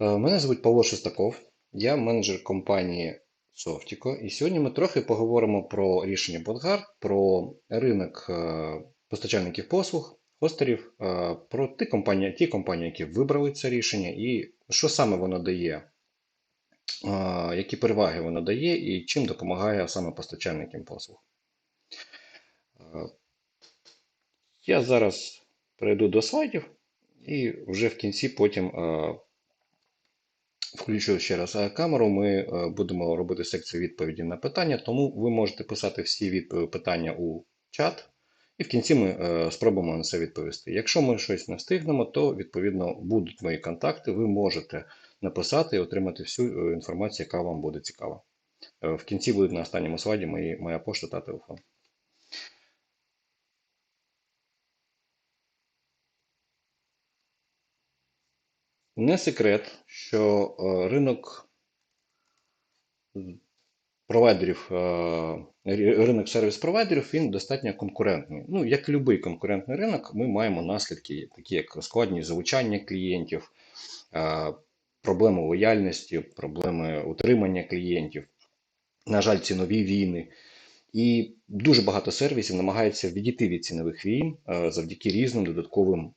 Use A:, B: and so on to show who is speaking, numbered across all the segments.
A: Е, Мене звуть Павло Шестаков, я менеджер компанії Softico, і сьогодні ми трохи поговоримо про рішення Botgard, про ринок е, постачальників послуг, хостерів, е, про ті компанії, ті компанії, які вибрали це рішення, і що саме воно дає, які переваги воно дає і чим допомагає саме постачальникам послуг. Я зараз перейду до слайдів і вже в кінці потім Включу ще раз е, камеру. Ми е, будемо робити секцію відповіді на питання, тому ви можете писати всі питання у чат, і в кінці ми е, спробуємо на це відповісти. Якщо ми щось не встигнемо, то відповідно будуть мої контакти. Ви можете написати і отримати всю інформацію, яка вам буде цікава. В кінці буде на останньому слайді моя пошта та телефон. Не секрет, що е, ринок провайдерів, е, ринок сервіс-провайдерів, він достатньо конкурентний. Ну, як будь-який конкурентний ринок, ми маємо наслідки, такі як складність залучання клієнтів, е, проблеми лояльності, проблеми утримання клієнтів, на жаль, цінові війни. І дуже багато сервісів намагаються відійти від цінових війн завдяки різним додатковим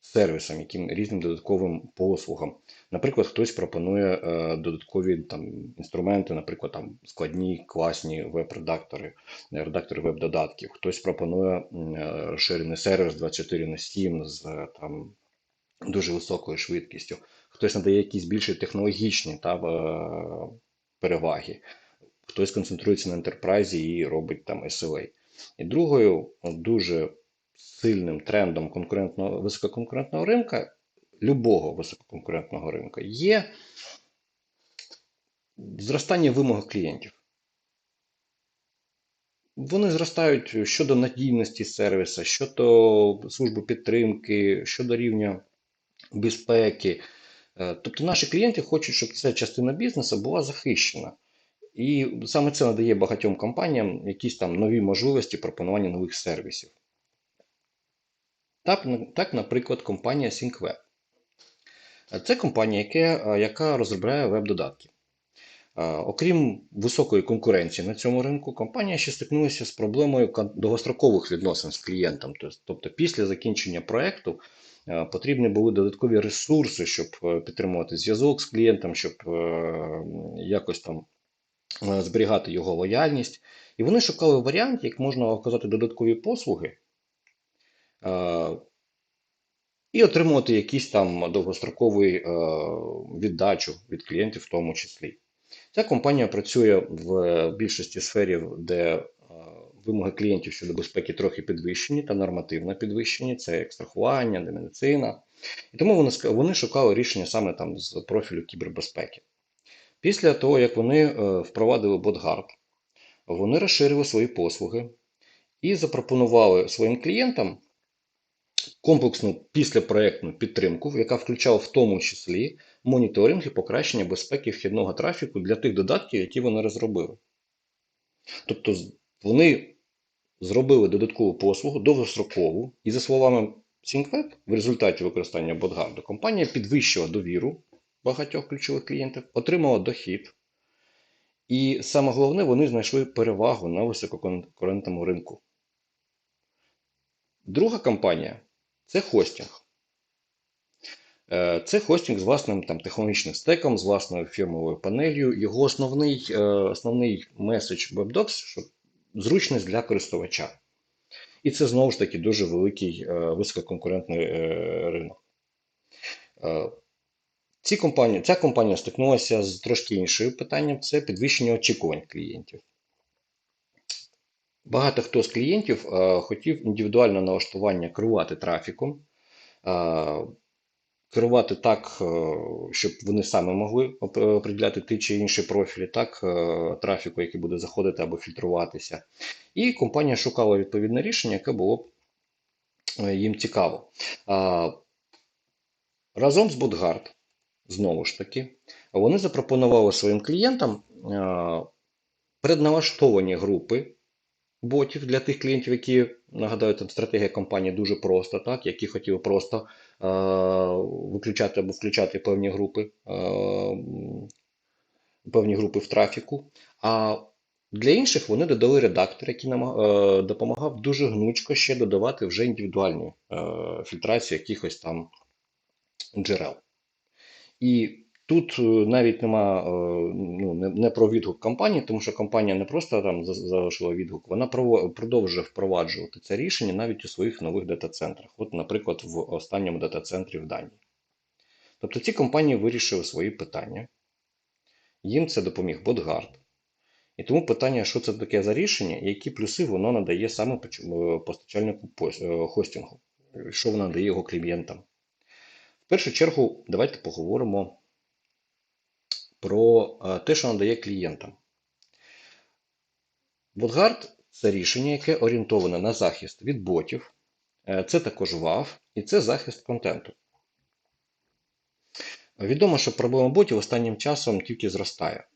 A: сервісам, яким різним додатковим послугам. Наприклад, хтось пропонує е, додаткові там інструменти, наприклад, там складні класні веб-редактори, е, редактори веб-додатків. Хтось пропонує е, розширений сервіс 24 на 7 з е, там дуже високою швидкістю. Хтось надає якісь більш технологічні та, е, переваги. Хтось концентрується на ентерпрайзі і робить там SLA. І другою дуже сильним трендом конкурентного висококонкурентного ринка, любого висококонкурентного ринку, є зростання вимог клієнтів. Вони зростають щодо надійності сервіса, щодо служби підтримки, щодо рівня безпеки. Е, Тобто наші клієнти хочуть, щоб ця частина бізнесу була захищена. І саме це надає багатьом компаніям якісь там нові можливості пропонування нових сервісів. Так, наприклад, компанія SyncWeb. Е, Це компанія, яка, яка розробляє веб-додатки. Е, Окрім високої конкуренції на цьому ринку, компанія ще стикнулася з проблемою довгострокових відносин з клієнтом. Тобто, після закінчення проекту е, потрібні були додаткові ресурси, щоб е, підтримувати зв'язок з клієнтом, щоб е, якось там е, зберігати його лояльність. І вони шукали варіант, як можна оказати додаткові послуги е, і отримувати якийсь там довгостроковий е, віддачу від клієнтів, в тому числі. Ця компанія працює в більшості сферів, де е, вимоги клієнтів щодо безпеки трохи підвищені та нормативно підвищені. Це як страхування, де медицина. І тому вони, вони шукали рішення саме там з профілю кібербезпеки. Після того, як вони е, впровадили BotGuard, вони розширили свої послуги і запропонували своїм клієнтам комплексну післяпроектну підтримку, яка включала в тому числі моніторинг і покращення безпеки вхідного трафіку для тих додатків, які вони розробили. Тобто вони зробили додаткову послугу довгострокову, і за словами SyncWeb, в результаті використання BotGuard компанія підвищила довіру багатьох ключових клієнтів, отримала дохід. І саме головне, вони знайшли перевагу на висококонкурентному ринку. Друга компанія це хостинг. Е, Це хостинг з власним там, технологічним стеком, з власною фірмовою панелью. Його основний, е, основний меседж WebDocs, що зручність для користувача. І це знову ж таки дуже великий е, висококонкурентний ринок. Ці компанії, ця компанія стикнулася з трошки іншим питанням це підвищення очікувань клієнтів. Багато хто з клієнтів е, хотів індивідуальне налаштування керувати трафіком, е, керувати так, е, щоб вони саме могли оп- определяти ті чи інші профілі, так, трафіку, який буде заходити або фільтруватися. І компанія шукала відповідне рішення, яке було б їм цікаво. Разом з BotGuard, знову ж таки, вони запропонували своїм клієнтам предналаштовані групи ботів для тих клієнтів, які нагадаю, там стратегія компанії дуже проста, так, які хотіли просто виключати або включати певні групи, е, певні групи в трафіку. А для інших вони додали редактор, який нам е, допомагав дуже гнучко ще додавати вже індивідуальну е, фільтрацію якихось там джерел. І тут е, навіть нема е, ну, не, про відгук компанії, тому що компанія не просто там залишила відгук, вона продовжує впроваджувати це рішення навіть у своїх нових дата-центрах. От, наприклад, в останньому дата-центрі в Данії. Тобто ці компанії вирішили свої питання, їм це допоміг BotGuard. І тому питання, що це таке за рішення, і які плюси воно надає саме е, постачальнику пос- хостингу, що воно надає його клієнтам. В першу чергу, давайте поговоримо про е, те, що надає клієнтам. BotGuard – це рішення, яке орієнтоване на захист від ботів, Е, це також WAF і це захист контенту. Відомо, що проблема ботів останнім часом тільки зростає.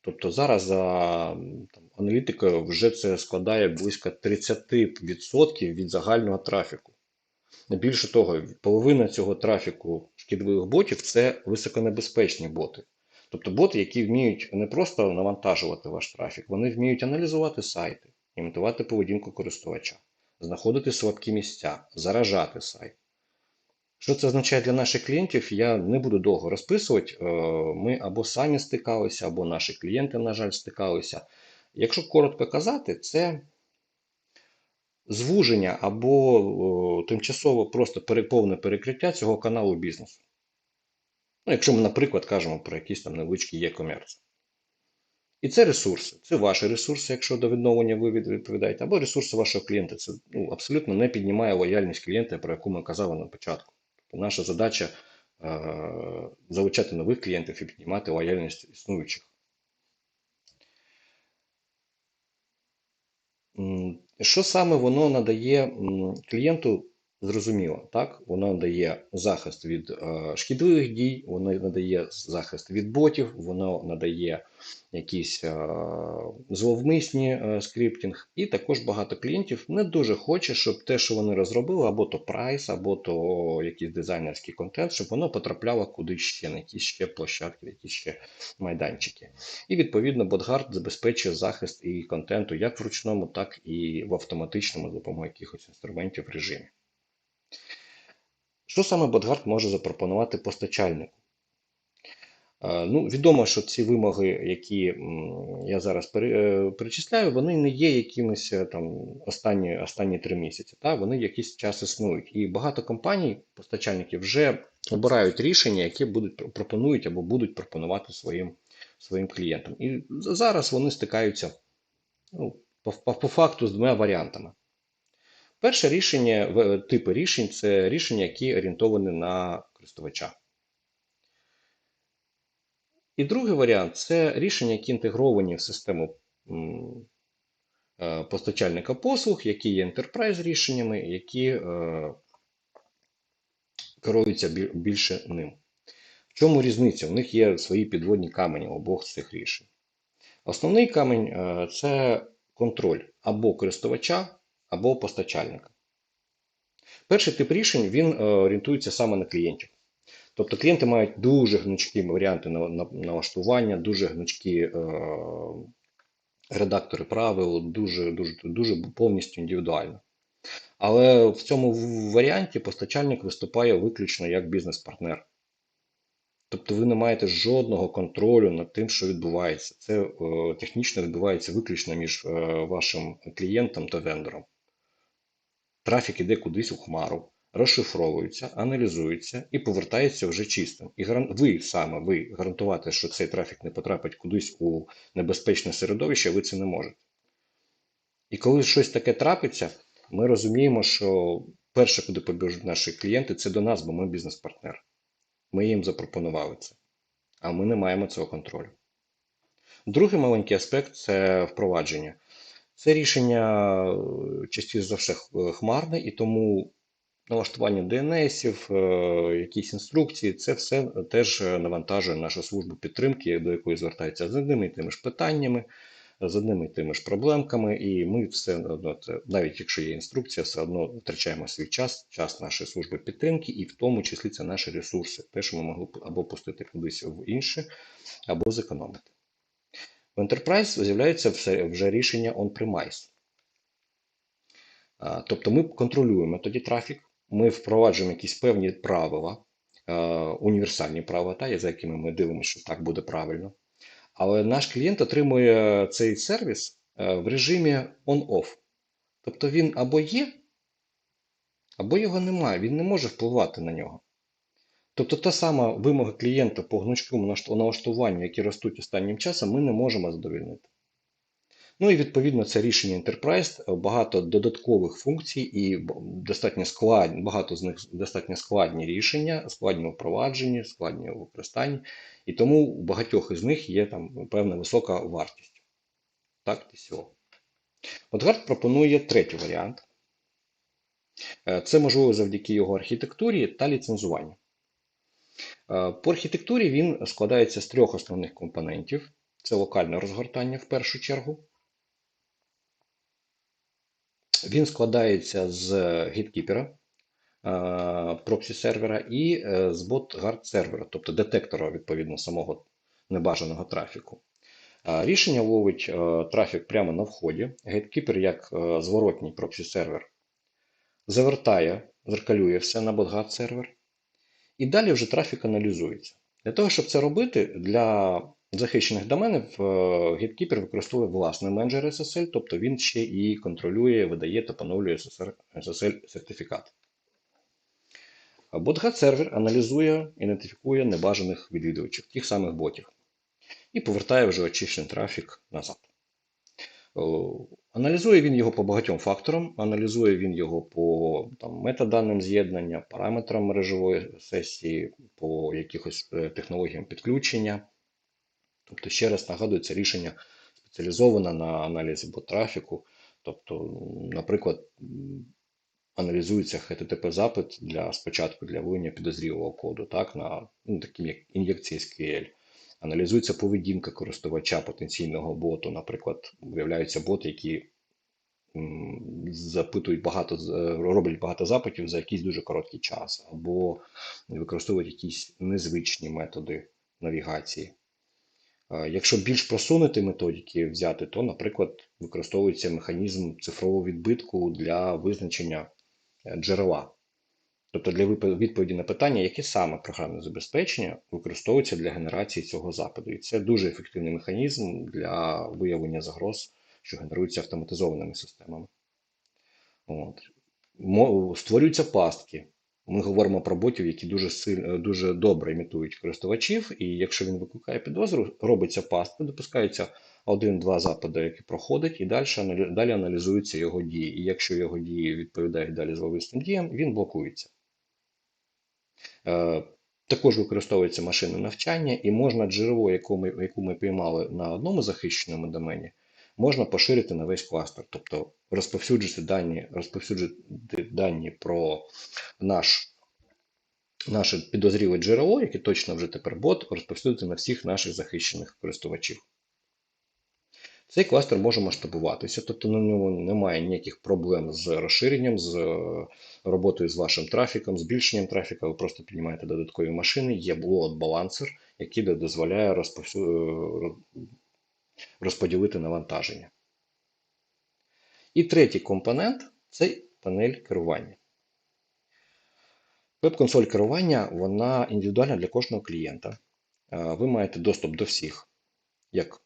A: Тобто зараз за там, аналітикою вже це складає близько 30% від загального трафіку. Більше того, половина цього трафіку шкідливих ботів це високонебезпечні боти. Тобто боти, які вміють не просто навантажувати ваш трафік, вони вміють аналізувати сайти, імітувати поведінку користувача, знаходити слабкі місця, заражати сайт. Що це означає для наших клієнтів, я не буду довго розписувати. Е, Ми або самі стикалися, або наші клієнти, на жаль, стикалися. Якщо коротко казати, це звуження або тимчасово просто пере- повне перекриття цього каналу бізнесу. Ну, якщо ми, наприклад, кажемо про якісь там невеличкі e-commerce. І це ресурси. Це ваші ресурси, якщо до відновлення ви відповідаєте, або ресурси вашого клієнта. Це ну, абсолютно не піднімає лояльність клієнта, про яку ми казали на початку. Тобто наша задача е- залучати нових клієнтів і піднімати лояльність існуючих. Що саме воно надає клієнту? Зрозуміло, так? Воно надає захист від е, шкідливих дій, воно надає захист від ботів, воно надає якісь е, зловмисні е, скриптінг. І також багато клієнтів не дуже хоче, щоб те, що вони розробили, або то прайс, або то якийсь дизайнерський контент, щоб воно потрапляло кудись ще на якісь ще площадки, якісь ще майданчики. І відповідно BotGuard забезпечує захист і контенту як в ручному, так і в автоматичному за допомогою якихось інструментів в режимі. Що саме BotGuard може запропонувати постачальнику? Е, Ну, відомо, що ці вимоги, які я зараз е, перечисляю, вони не є якимись е, там останні, останні три місяці. Та? Вони якийсь час існують. І багато компаній, постачальників, вже обирають рішення, які будуть пропонують або будуть пропонувати своїм, своїм клієнтам. І зараз вони стикаються ну, по, по, по факту з двома варіантами. Перше рішення, типи рішень це рішення, які орієнтовані на користувача. І другий варіант це рішення, які інтегровані в систему е, постачальника послуг, які є enterprise рішеннями, які е, керуються більше ним. В чому різниця? У них є свої підводні камені обох цих рішень. Основний камінь е, це контроль або користувача, або постачальника. Перший тип рішень він е, орієнтується саме на клієнтів. Тобто клієнти мають дуже гнучкі варіанти на- на- налаштування, дуже гнучкі е, редактори правил, дуже, дуже, дуже повністю індивідуально. Але в цьому варіанті постачальник виступає виключно як бізнес-партнер. Тобто ви не маєте жодного контролю над тим, що відбувається. Це е, технічно відбувається виключно між вашим клієнтом та вендором. Трафік іде кудись у хмару, розшифровується, аналізується і повертається вже чистим. І ви саме ви гарантувати, що цей трафік не потрапить кудись у небезпечне середовище, ви це не можете. І коли щось таке трапиться, ми розуміємо, що перше, куди побіжуть наші клієнти, це до нас, бо ми бізнес-партнер. Ми їм запропонували це, а ми не маємо цього контролю. Другий маленький аспект це впровадження. Це рішення е, частіше за все хмарне, і тому налаштування DNS, е, якісь інструкції, це все теж навантажує нашу службу підтримки, до якої звертаються з одними і тими ж питаннями, з одними і тими ж проблемками, і ми все одно, навіть якщо є інструкція, все одно втрачаємо свій час, час нашої служби підтримки, і в тому числі це наші ресурси, те, що ми могли або пустити кудись в інше, або зекономити. В Enterprise з'являється вже рішення on-premise. Тобто ми контролюємо тоді трафік, ми впроваджуємо якісь певні правила, універсальні правила, за якими ми дивимося, що так буде правильно. Але наш клієнт отримує цей сервіс е, в режимі on-off. Тобто він або є, або його немає, він не може впливати на нього. Тобто та сама вимога клієнта по гнучкому налаштуванню, які ростуть останнім часом, ми не можемо задовольнити. Ну і відповідно це рішення Enterprise, е, багато додаткових функцій і достатньо складні, багато з них достатньо складні рішення, складні у впровадженні, складні у використанні, і тому у багатьох із них є там певна висока вартість. Так, TCO. От Гарт пропонує третій варіант. Е, Це можливо завдяки його архітектурі та ліцензуванню. Е, По архітектурі він складається з трьох основних компонентів: це локальне розгортання в першу чергу. Він складається з гіткіпера, проксі сервера і е, з бот-гард сервера, тобто детектора відповідно самого небажаного трафіку. Рішення ловить е, трафік прямо на вході. Гейткіпер, як е, зворотній проксі сервер, завертає, зеркалює все на botgard сервер. І далі вже трафік аналізується. Для того, щоб це робити, для захищених доменів е, GateKeeper використовує власний менеджер SSL, тобто він ще і контролює, видає та поновлює SSL сертифікат. BotGuard сервер аналізує, ідентифікує небажаних відвідувачів, тих самих ботів, і повертає вже очищений трафік назад. Аналізує він його по багатьом факторам, аналізує він його по там, метаданим з'єднання, параметрам мережевої сесії, по якихось е, технологіям підключення. Тобто, ще раз нагадую, це рішення спеціалізоване на аналізі бот-трафіку. Тобто, наприклад, аналізується HTTP запит для спочатку для виявлення підозрілого коду, так, на ну, таким як ін'єкції SQL. Аналізується поведінка користувача потенційного боту. Наприклад, виявляються боти, які запитують багато, роблять багато запитів за якийсь дуже короткий час, або використовують якісь незвичні методи навігації. Якщо більш просунути методики взяти, то, наприклад, використовується механізм цифрового відбитку для визначення е, джерела. Тобто для відповіді на питання, яке саме програмне забезпечення використовується для генерації цього запиту. І це дуже ефективний механізм для виявлення загроз, що генеруються автоматизованими системами. От. Створюються пастки. Ми говоримо про ботів, які дуже сильно, дуже добре імітують користувачів, і якщо він викликає підозру, робиться пастка, допускається один-два запити, які проходять, і далі, далі аналізуються його дії. І якщо його дії відповідають далі зловисним діям, він блокується. Е, Також використовується машинне навчання, і можна джерело, яку ми, яку ми піймали на одному захищеному домені, можна поширити на весь кластер, тобто розповсюджувати дані, розповсюджувати дані про наш, наше підозріле джерело, яке точно вже тепер бот, розповсюдити на всіх наших захищених користувачів. Цей кластер може масштабуватися, тобто на ньому немає ніяких проблем з розширенням, з е, роботою з вашим трафіком, збільшенням трафіка. Ви просто піднімаєте додаткові машини, є load балансер, який дозволяє е, розподілити навантаження. І третій компонент це панель керування. Веб-консоль керування вона індивідуальна для кожного клієнта. Е, Ви маєте доступ до всіх, як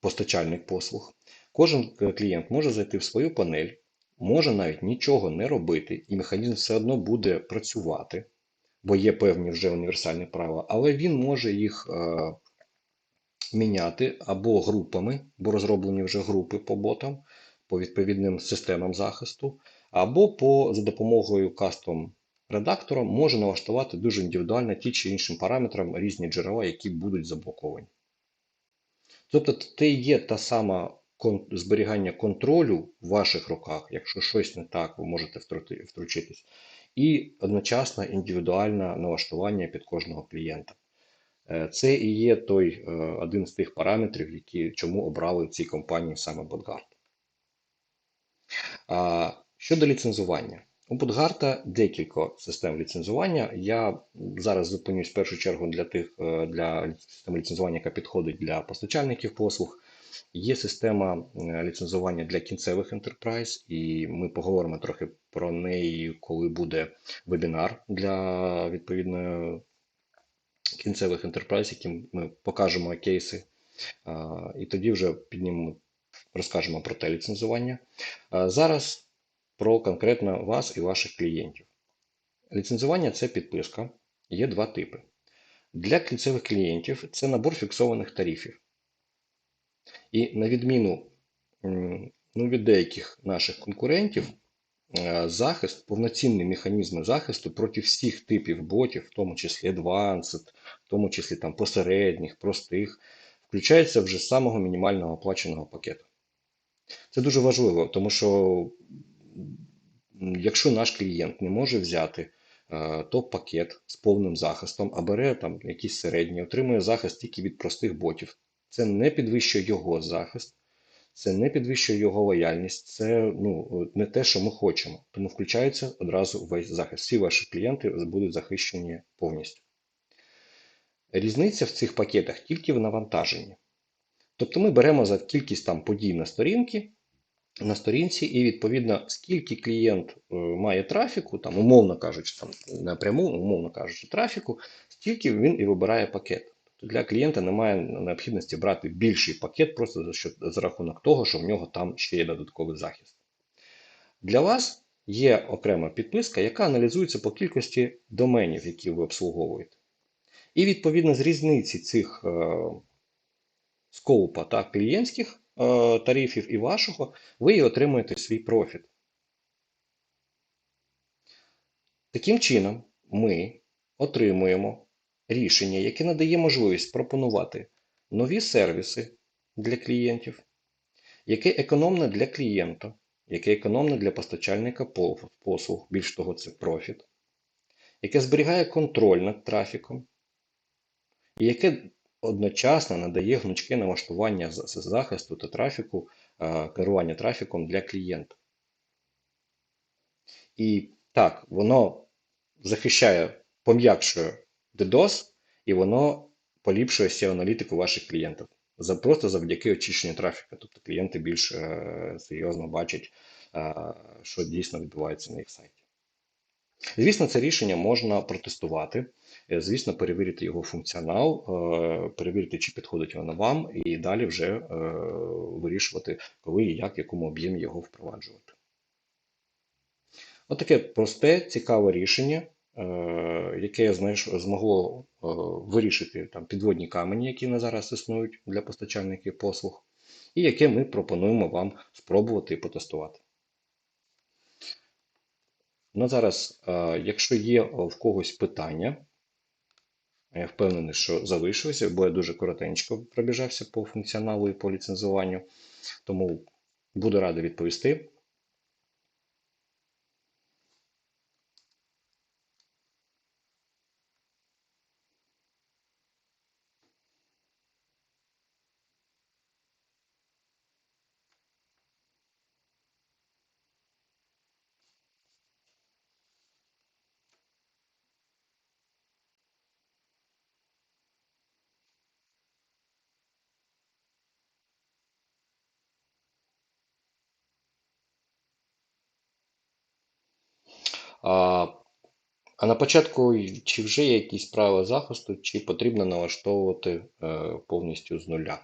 A: постачальник послуг. Кожен клієнт може зайти в свою панель, може навіть нічого не робити, і механізм все одно буде працювати, бо є певні вже універсальні правила, але він може їх е, міняти або групами, бо розроблені вже групи по ботам, по відповідним системам захисту, або по, за допомогою кастом редактора може налаштувати дуже індивідуально ті чи іншим параметрам різні джерела, які будуть заблоковані. Тобто це є та сама зберігання контролю в ваших руках, якщо щось не так, ви можете втручитись, і одночасно індивідуальне налаштування під кожного клієнта. Е, Це і є той е, один з тих параметрів, які чому обрали в цій компанії саме Бодгард. Щодо ліцензування, у Бодгарта декілька систем ліцензування. Я зараз зупинюсь в першу чергу для тих е, для системи ліцензування, яка підходить для постачальників послуг. Є система е, ліцензування для кінцевих enterprise, і ми поговоримо трохи про неї, коли буде вебінар для відповідно кінцевих enterprise, яким ми покажемо кейси. І тоді вже піднімемо, розкажемо про те ліцензування. Зараз про конкретно вас і ваших клієнтів. Ліцензування це підписка. Є два типи. Для кінцевих клієнтів це набор фіксованих тарифів. І на відміну ну, від деяких наших конкурентів, е, захист, повноцінні механізми захисту проти всіх типів ботів, в тому числі Advanced, в тому числі там посередніх, простих, включається вже з самого мінімального оплаченого пакету. Це дуже важливо, тому що якщо наш клієнт не може взяти е, топ-пакет з повним захистом, а бере там якийсь середній, отримує захист тільки від простих ботів, це не підвищує його захист, це не підвищує його лояльність, це ну, не те, що ми хочемо. Тому включається одразу весь захист. Всі ваші клієнти будуть захищені повністю. Різниця в цих пакетах тільки в навантаженні. Тобто ми беремо за кількість там подій на сторінки, на сторінці, і відповідно, скільки клієнт е, має трафіку, там, умовно кажучи, там, напряму, умовно кажучи, трафіку, стільки він і вибирає пакет. Тобто для клієнта немає необхідності брати більший пакет просто за, що, за рахунок того, що в нього там ще є додатковий захист. Для вас є окрема підписка, яка аналізується по кількості доменів, які ви обслуговуєте. І відповідно з різниці цих е, скоупа та клієнтських тарифів і вашого, ви і отримуєте свій профіт. Таким чином, ми отримуємо рішення, яке надає можливість пропонувати нові сервіси для клієнтів, яке економне для клієнта, яке економне для постачальника послуг, більш того, це профіт, яке зберігає контроль над трафіком, і яке одночасно надає гнучке налаштування захисту та трафіку, керування трафіком для клієнта. І так, воно захищає, пом'якшує DDoS, і воно поліпшує SEO-аналітику ваших клієнтів. За, Просто завдяки очищенню трафіку. Тобто клієнти більш е, серйозно бачать, е, що дійсно відбувається на їх сайті. Звісно, це рішення можна протестувати, е, звісно, перевірити його функціонал, е, перевірити, чи підходить воно вам, і далі вже е, вирішувати, коли і як, в якому об'ємі його впроваджувати. Отаке просте, цікаве рішення, яке змогло вирішити там, підводні камені, які на зараз існують для постачальників послуг, і яке ми пропонуємо вам спробувати і потестувати. Ну, зараз, якщо є в когось питання, я впевнений, що залишилися, бо я дуже коротенько пробіжався по функціоналу і по ліцензуванню, тому буду радий відповісти. А на початку, чи вже є якісь правила захисту, чи потрібно налаштовувати е, повністю з нуля?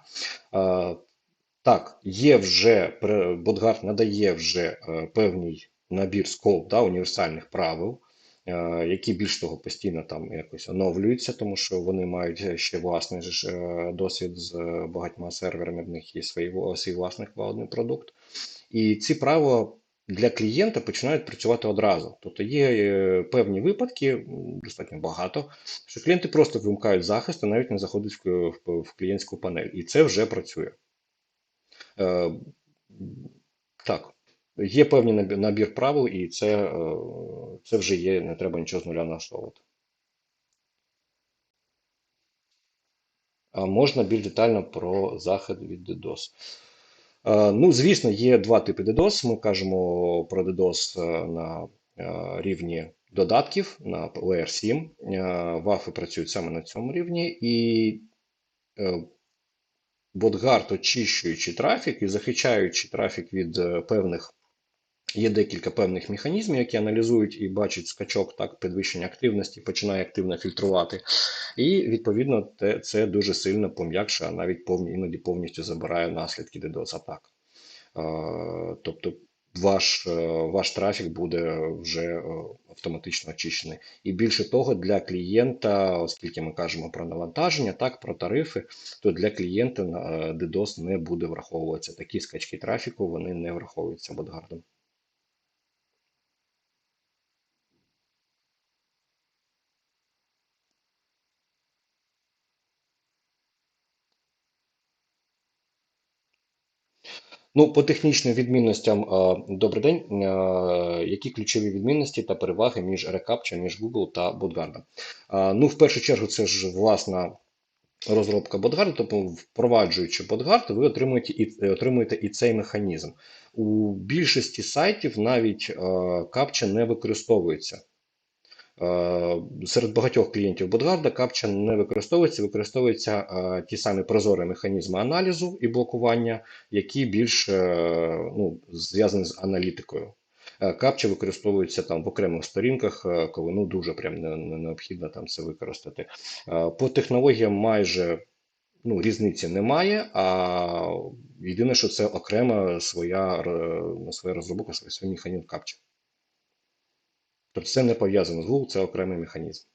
A: Так, є вже Бодгард надає вже е, певний набір скоп да, універсальних правил, е, які більш того постійно там якось оновлюються, тому що вони мають ще власний досвід з багатьма серверами, в них є свій, власний клаудний продукт. І ці правила для клієнта починають працювати одразу. Тобто є е, певні випадки, достатньо багато, що клієнти просто вимкають захист і навіть не заходять в клієнтську панель. І це вже працює. Е, так, є певний набір правил, і це, е, це вже є, не треба нічого з нуля налаштовувати. а можна більш детально про захист від DDoS. Е, Ну, звісно, є два типи DDoS. Ми кажемо про DDoS е, на е, рівні додатків на Layer 7. Е, Вафи працюють саме на цьому рівні, і е, очищуючи трафік і захищаючи трафік від певних. Є декілька певних механізмів, які аналізують і бачать скачок так підвищення активності, починає активно фільтрувати. І відповідно це дуже сильно пом'якшує, а навіть повні, іноді повністю забирає наслідки DDoS атак. Тобто ваш, е, ваш трафік буде вже е, автоматично очищений. І більше того, для клієнта, оскільки ми кажемо про навантаження, так про тарифи, то для клієнта е, DDoS не буде враховуватися. Такі скачки трафіку вони не враховуються ботгардом. Ну, по технічним відмінностям, е, добрий день. Е, Які ключові відмінності та переваги між Recaptcha, між Google та BotGuard? Е, Ну, в першу чергу, це ж власна розробка BotGuard, тобто впроваджуючи BotGuard, ви отримуєте і, отримуєте і цей механізм. У більшості сайтів навіть е, капча не використовується. Е, Серед багатьох клієнтів BotGuard капча не використовується, використовуються е, ті самі прозорі механізми аналізу і блокування, які більш е, ну, зв'язані з аналітикою. Капча використовується там в окремих сторінках, коли ну дуже прям не, не необхідно там це використати. По технологіям майже ну, різниці немає, а єдине, що це окрема своя, своя розробка, свій механізм капча. Тобто це не пов'язано з Google, це окремий механізм.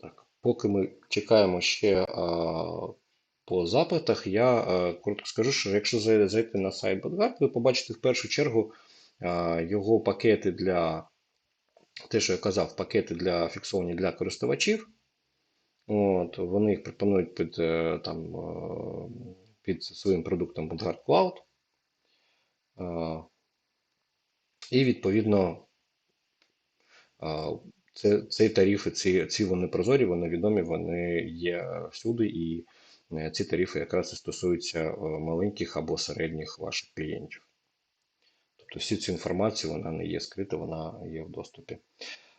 A: Так, поки ми чекаємо ще а, по запитах, я а, коротко скажу, що якщо зай- зайти на сайт BotGuard, ви побачите в першу чергу а, його пакети для те, що я казав, пакети для фіксовані для користувачів. От, вони їх пропонують під, е, там, е, під своїм продуктом BotGuard Cloud. Е, І відповідно це, цей тарифи, ці, ці вони прозорі, вони відомі, вони є всюди, і е, ці тарифи якраз і стосуються е, маленьких або середніх ваших клієнтів. Тобто всю цю інформацію вона не є скрита, вона є в доступі.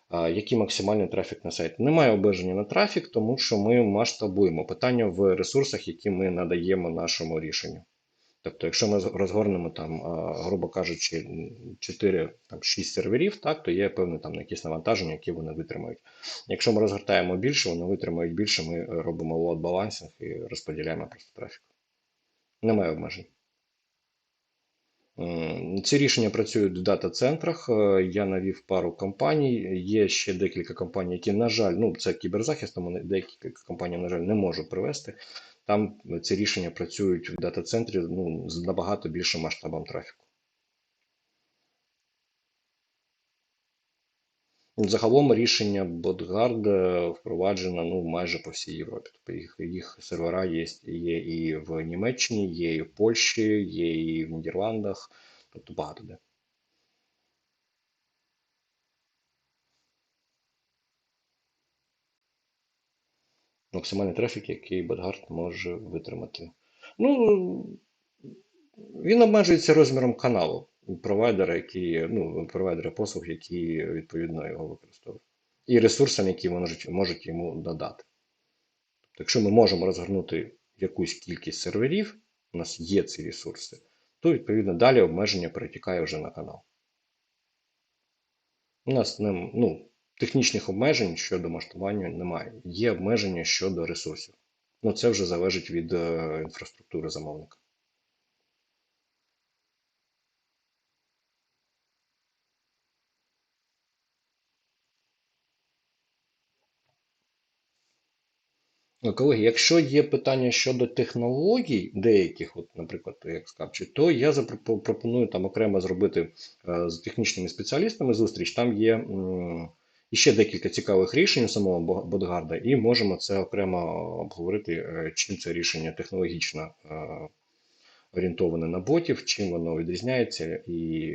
A: А Який максимальний трафік на сайт? Немає обмеження на трафік, тому що ми масштабуємо питання в ресурсах, які ми надаємо нашому рішенню. Тобто, якщо ми розгорнемо там, грубо кажучи, 4-6 серверів, так, то є певне там якісь навантаження, які вони витримають. Якщо ми розгортаємо більше, вони витримають більше, ми робимо load балансинг і розподіляємо просто трафік. Немає обмежень. Ці рішення працюють в дата-центрах. Е, Я навів пару компаній. Є ще декілька компаній, які, на жаль, ну це кіберзахист, тому деякі компанії, на жаль, не можу привести. Там ці рішення працюють в дата-центрі ну, з набагато більшим масштабом трафіку. Загалом рішення BotGuard впроваджено ну, майже по всій Європі. Тобто їх, їх сервера є, є і в Німеччині, є і в Польщі, є і в Нідерландах, тобто багато де. Максимальний трафік, який BotGuard може витримати. Ну, він обмежується розміром каналу провайдера, які, ну, провайдера послуг, які відповідно його використовують. І ресурсам, які можуть, можуть йому додати. Тобто, якщо ми можемо розгорнути якусь кількість серверів, у нас є ці ресурси, то відповідно далі обмеження перетікає вже на канал. У нас не, ну, Технічних обмежень щодо масштабування немає. Є обмеження щодо ресурсів. Ну це вже залежить від е, інфраструктури замовника. Ну, колеги, якщо є питання щодо технологій деяких, от, наприклад, як скапчу, то я запропоную там окремо зробити е, з технічними спеціалістами зустріч. Там є м, іще декілька цікавих рішень у самого Бодгарда, і можемо це окремо обговорити, е, чим це рішення технологічно е, орієнтоване на ботів, чим воно відрізняється і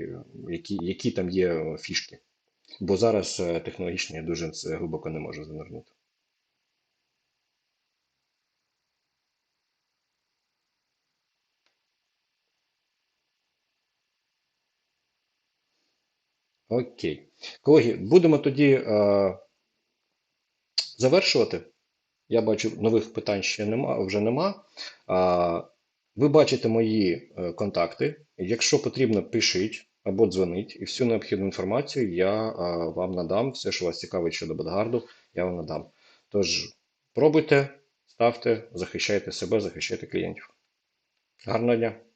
A: які, які там є фішки. Бо зараз е, технологічно я дуже глибоко не можу занирнути. Окей. Колеги, будемо тоді е, завершувати. Я бачу, нових питань ще нема, вже нема. А, ви бачите мої е, контакти. Якщо потрібно, пишіть або дзвоніть, і всю необхідну інформацію я е, вам надам. Все, що вас цікавить щодо Бадгарду, я вам надам. Тож, пробуйте, ставте, захищайте себе, захищайте клієнтів. Гарного дня!